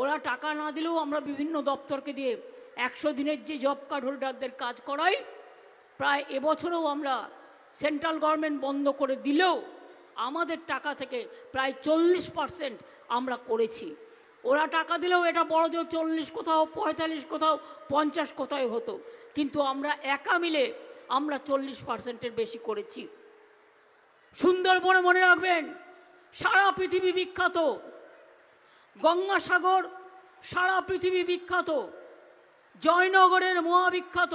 ওরা টাকা না দিলেও আমরা বিভিন্ন দপ্তরকে দিয়ে একশো দিনের যে জব কার্ড হোল্ডারদের কাজ করাই, প্রায় এবছরেও আমরা সেন্ট্রাল গভর্নমেন্ট বন্ধ করে দিলেও আমাদের টাকা থেকে প্রায় চল্লিশ পার্সেন্ট আমরা করেছি। ওরা টাকা দিলেও এটা বড় যে চল্লিশ কোথাও, পঁয়তাল্লিশ কোথাও, পঞ্চাশ কোথাও হতো, কিন্তু আমরা একা মিলে আমরা চল্লিশ পার্সেন্টের বেশি করেছি। সুন্দরবনে মনে রাখবেন, সারা পৃথিবী বিখ্যাত। গঙ্গাসাগর, সারা পৃথিবী বিখ্যাত, জয়নগরের মোয়া বিখ্যাত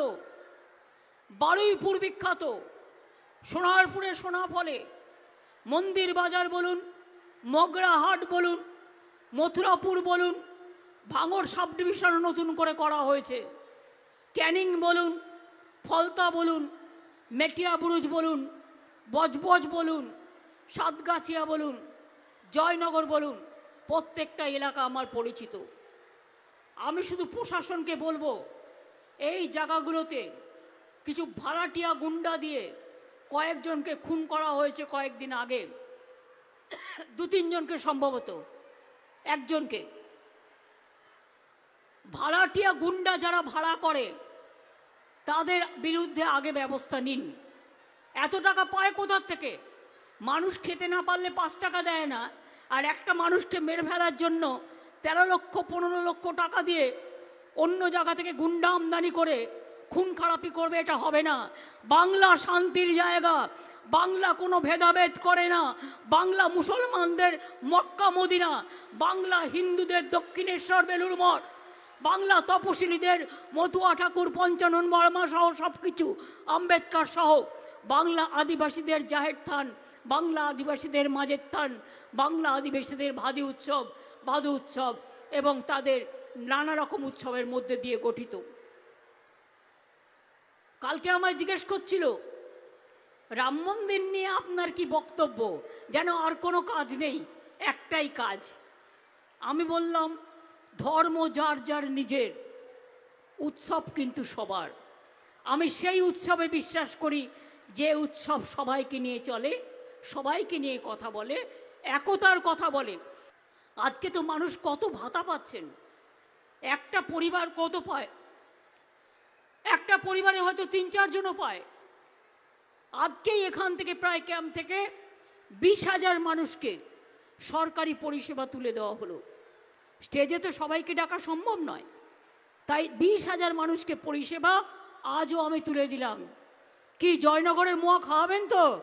বারুইপুর বিখ্যাত, সোনারপুরে সোনা ফলে, মন্দির বাজার বলুন মগরাহাট বলুন, মথুরাপুর বলুন, ভাঙর সাব ডিভিশন নতুন করে করা হয়েছে। ক্যানিং বলুন, ফলতা বলুন, মেটিয়া মেটিয়াবুরুজ বলুন, বজবজ বলুন, সাতগাছিয়া বলুন, জয়নগর বলুন প্রত্যেকটা এলাকা আমার পরিচিত। আমি শুধু প্রশাসনকে বলব, এই জায়গাগুলোতে কিছু ভাড়াটিয়া গুন্ডা দিয়ে কয়েকজনকে খুন করা হয়েছে কয়েকদিন আগে। দু তিনজনকে সম্ভবত, একজনকে। ভাড়াটিয়া গুন্ডা যারা ভাড়া করে, তাদের বিরুদ্ধে আগে ব্যবস্থা নিন। এত টাকা পায় কোথার থেকে? মানুষ খেতে না পারলে পাঁচ টাকা দেয় না। আর একটা মানুষকে মেরে ফেলার জন্য তেরো লক্ষ, পনেরো লক্ষ টাকা দিয়ে অন্য জায়গা থেকে গুন্ডা আমদানি করে খুন খারাপি করবে, এটা হবে না। বাংলা শান্তির জায়গা, বাংলা কোনো ভেদাভেদ করে না। বাংলা মুসলমানদের মক্কা মদিনা, বাংলা হিন্দুদের দক্ষিণেশ্বর বেলুর মঠ, বাংলা তপশিলীদের মতুয়া ঠাকুর পঞ্চানন বর্মা সহ সব কিছু আম্বেদকর সহ বাংলা আদিবাসীদের জাহের থান, বাংলা আদিবাসীদের মাঝের থান, বাংলা আদিবাসীদের ভাদি উৎসব, ভাদু উৎসব এবং তাদের নানা রকম উৎসবের মধ্যে দিয়ে গঠিত। কালকে আমায় জিজ্ঞেস করছিল, রাম মন্দির নিয়ে আপনার কি বক্তব্য? যেন আর কোনো কাজ নেই, একটাই কাজ। আমি বললাম, ধর্ম যার যার নিজের, উৎসব কিন্তু সবার। আমি সেই উৎসবে বিশ্বাস করি যে উৎসব সবাইকে নিয়ে চলে, সবাইকে নিয়ে কথা বলে, একতার কথা বলে। আজকে তো মানুষ কত ভাতা পাচ্ছেন। একটা পরিবার কত পায়? একটা পরিবারে হয়তো তিন চারজনও পায়। আজকেই এখান থেকে প্রায় ক্যাম্প থেকে বিশ হাজার মানুষকে সরকারি পরিষেবা তুলে দেওয়া হলো। স্টেজে তো সবাইকে ডাকা সম্ভব নয়। তাই বিশ হাজার মানুষকে পরিষেবা আজও আমি তুলে দিলাম। কি জয়নগরের মোয়া খাওয়াবেন তো?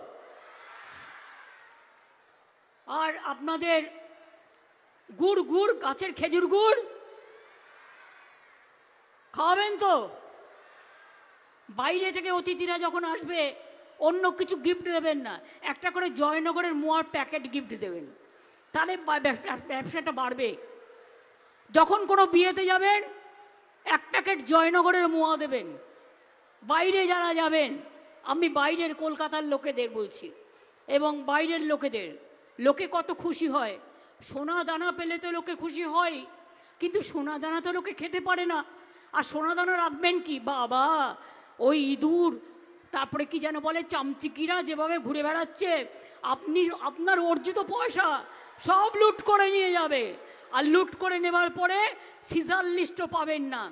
আর আপনাদের গুড় গুড়, গাছের খেজুর গুড় খাওয়াবেন তো? বাইরে থেকে অতিথিরা যখন আসবে, অন্য কিছু গিফট দেবেন না। একটা করে জয়নগরের মোয়ার প্যাকেট গিফট দেবেন। তাহলে ব্যবসা- ব্যবসাটা বাড়বে। যখন কোনো বিয়েতে যাবেন, এক প্যাকেট জয়নগরের মোয়া দেবেন। বাইরে যারা যাবেন আমি বাইরের কলকাতার লোকেদের বলছি এবং বাইরের লোকেদের, লোকে কত খুশি হয়। সোনা দানা পেলে তো লোকে খুশি হয়, কিন্তু সোনা দানা তো লোকে খেতে পারে না। আর সোনা দানা রাখবেন কি? বাবা, ওই ইঁদুর, তারপরে কি যেন বলে, চামচিকিরা যেভাবে ঘুরে বেড়াচ্ছে, আপনি, আপনার অর্জিত পয়সা সব লুট করে নিয়ে যাবে। আর লুট করে নেবার পরে সিজার লিস্টও পাবেন না।